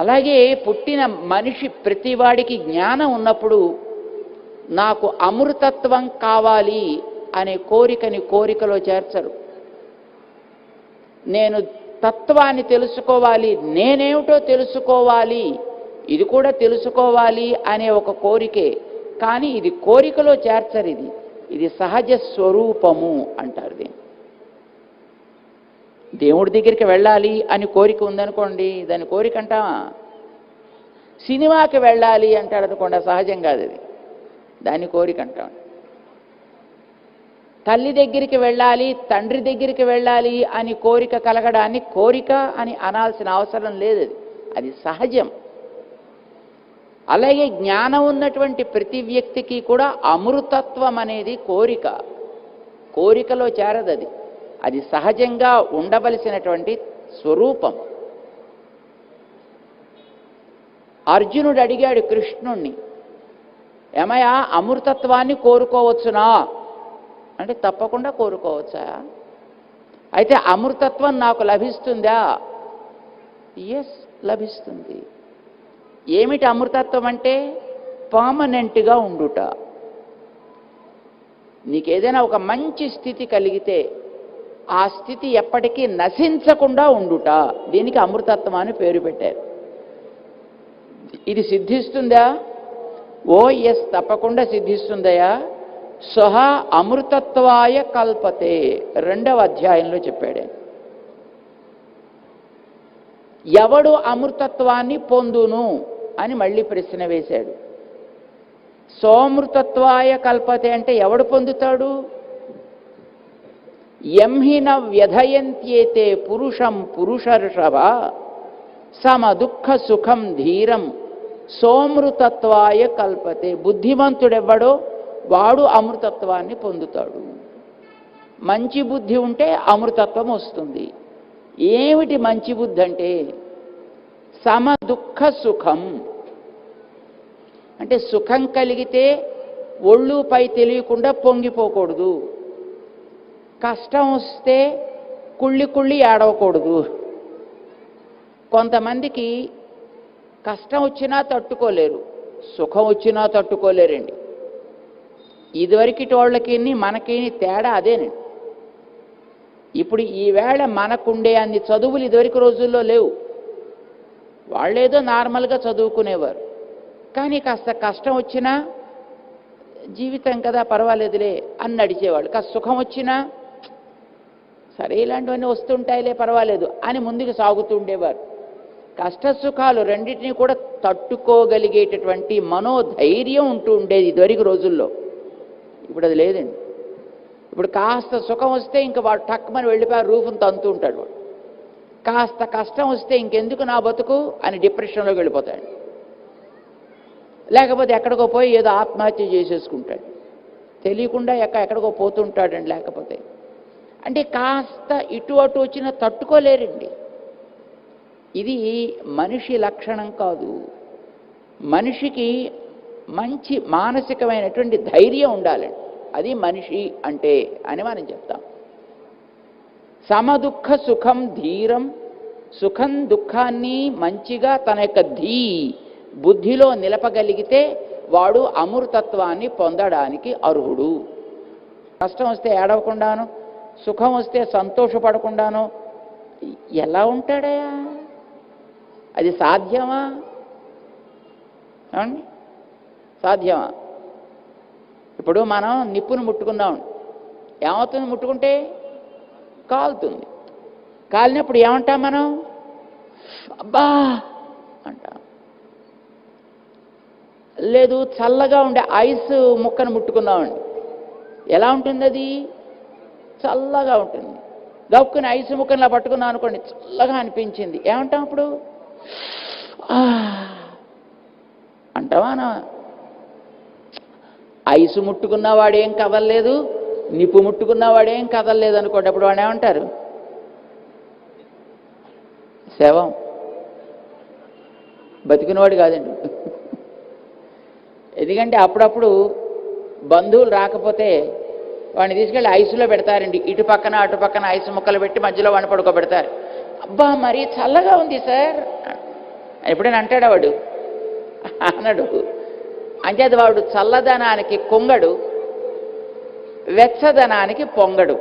అలాగే పుట్టిన మనిషి ప్రతివాడికి జ్ఞానం ఉన్నప్పుడు నాకు అమృతత్వం కావాలి అనే కోరికని కోరికలో చేర్చరు. నేను తత్వాన్ని తెలుసుకోవాలి నేనేమిటో తెలుసుకోవాలి ఇది కూడా తెలుసుకోవాలి అనే ఒక కోరికే. కానీ ఇది కోరికలో చేర్చరు ఇది. ఇది సహజ స్వరూపము అంటారు దేవుడి దగ్గరికి వెళ్ళాలి అని కోరిక ఉందనుకోండి దాని కోరిక అంటామా సినిమాకి వెళ్ళాలి అంటాడు అనుకోండి సహజం కాదు అది. దాని కోరిక అంటాం తల్లి దగ్గరికి వెళ్ళాలి తండ్రి దగ్గరికి వెళ్ళాలి అని కోరిక కలగడాన్ని కోరిక అని అనాల్సిన అవసరం లేదు అది. అది సహజం. అలాగే జ్ఞానం ఉన్నటువంటి ప్రతి వ్యక్తికి కూడా అమృతత్వం అనేది కోరిక. కోరికలో చేరదది అది సహజంగా ఉండవలసినటువంటి స్వరూపం. అర్జునుడు అడిగాడు కృష్ణుణ్ణి ఏమయా అమృతత్వాన్ని కోరుకోవచ్చునా? అంటే తప్పకుండా కోరుకోవచ్చా? అయితే అమృతత్వం నాకు లభిస్తుందా? ఎస్ లభిస్తుంది. ఏమిటి అమృతత్వం అంటే? పర్మనెంట్గా ఉండుట. నీకేదైనా ఒక మంచి స్థితి కలిగితే ఆ స్థితి ఎప్పటికీ నశించకుండా ఉండుట. దీనికి అమృతత్వం అని పేరు పెట్టారు. ఇది సిద్ధిస్తుందా? ఓ ఎస్ తప్పకుండా సిద్ధిస్తుందయా? సహ అమృతత్వాయ కల్పతే రెండవ అధ్యాయంలో చెప్పాడు. ఎవడు అమృతత్వాన్ని పొందును అని మళ్ళీ ప్రశ్న వేశాడు. సోమృతత్వాయ కల్పతే అంటే ఎవడు పొందుతాడు? ఎంహిన వ్యధయంత్యేతే పురుషం పురుషర్షభ సమ దుఃఖ సుఖం ధీరం సోమృతత్వాయ కల్పతే. బుద్ధిమంతుడెవ్వడో వాడు అమృతత్వాన్ని పొందుతాడు. మంచి బుద్ధి ఉంటే అమృతత్వం వస్తుంది. ఏమిటి మంచి బుద్ధి అంటే? సమ దుఃఖ సుఖం. అంటే సుఖం కలిగితే ఒళ్ళు పై తెలియకుండా పొంగిపోకూడదు. కష్టం వస్తే కుళ్ళి కుళ్ళి ఏడవకూడదు. కొంతమందికి కష్టం వచ్చినా తట్టుకోలేరు సుఖం వచ్చినా తట్టుకోలేరండి. ఇదివరకి వాళ్ళకి మనకి తేడా అదేనండి. ఇప్పుడు ఈవేళ మనకుండే అన్ని చదువులు ఇదివరకు రోజుల్లో లేవు. వాళ్ళేదో నార్మల్గా చదువుకునేవారు. కానీ కాస్త కష్టం వచ్చినా జీవితం కదా పర్వాలేదులే అని నడిచేవాళ్ళు కాస్త సుఖం వచ్చినా సరే ఇలాంటివన్నీ వస్తుంటాయిలే పర్వాలేదు అని ముందుకు సాగుతుండేవారు కష్టసుఖాలు కష్ట సుఖాలు రెండింటినీ కూడా తట్టుకోగలిగేటటువంటి మనోధైర్యం ఉంటూ ఉండేది ఇదివరకు రోజుల్లో. ఇప్పుడు అది లేదండి. ఇప్పుడు కాస్త సుఖం వస్తే ఇంకా వాడు టక్మని వెళ్ళిపోయి రూఫ్ను తంతూ ఉంటాడు వాడు. కాస్త కష్టం వస్తే ఇంకెందుకు నా బతుకు అని డిప్రెషన్లోకి వెళ్ళిపోతాడు. లేకపోతే ఎక్కడికో పోయి ఏదో ఆత్మహత్య చేసేసుకుంటాడు. తెలియకుండా ఎక్క ఎక్కడికో పోతుంటాడండి లేకపోతే. అంటే కాస్త ఇటు అటు వచ్చినా తట్టుకోలేరండి. ఇది మనిషి లక్షణం కాదు. మనిషికి మంచి మానసికమైనటువంటి ధైర్యం ఉండాలండి అది మనిషి అంటే అని మనం చెప్తాం. సమదుఃఖ సుఖం ధీరం. సుఖం దుఃఖాన్ని మంచిగా తన యొక్క ధీ బుద్ధిలో నిలపగలిగితే వాడు అమృతత్వాన్ని పొందడానికి అర్హుడు. కష్టం వస్తే ఏడవకుండాను సుఖం వస్తే సంతోషపడకుండాను ఎలా ఉంటాడయా అది సాధ్యమా? ఏమండి? సాధ్యమా? ఇప్పుడు మనం నిప్పును ముట్టుకున్నాం ఏమవుతుంది ముట్టుకుంటే? కాలుతుంది. కాలినప్పుడు ఏమంటాం మనం? అబ్బా! అంటాం. లేదు చల్లగా ఉండే ఐస్ ముక్కను ముట్టుకున్నామండి ఎలా ఉంటుంది అది చల్లగా ఉంటుంది. గప్పుకుని ఐసు ముక్కను ఇలా పట్టుకున్నాం అనుకోండి చల్లగా అనిపించింది. ఏమంటాం అప్పుడు? అంటావా నా ఐసు ముట్టుకున్నవాడేం కదలలేదు నిప్పు ముట్టుకున్నవాడేం కదలలేదు అనుకోండి అప్పుడు వాడు ఏమంటారు? శవం. బతికినవాడు కాదండి. ఎందుకంటే అప్పుడప్పుడు బంధువులు రాకపోతే వాడిని తీసుకెళ్ళి ఐసులో పెడతారండి. ఇటు పక్కన అటు పక్కన ఐసు ముక్కలు పెట్టి మధ్యలో వాడిని పడుకోబెడతారు. అబ్బా మరీ చల్లగా ఉంది సార్. ఎప్పుడైనా అంటాడు వాడు? అనడు. అంచేది వాడు చల్లదనానికి కొంగడు వెచ్చదనానికి పొంగడు.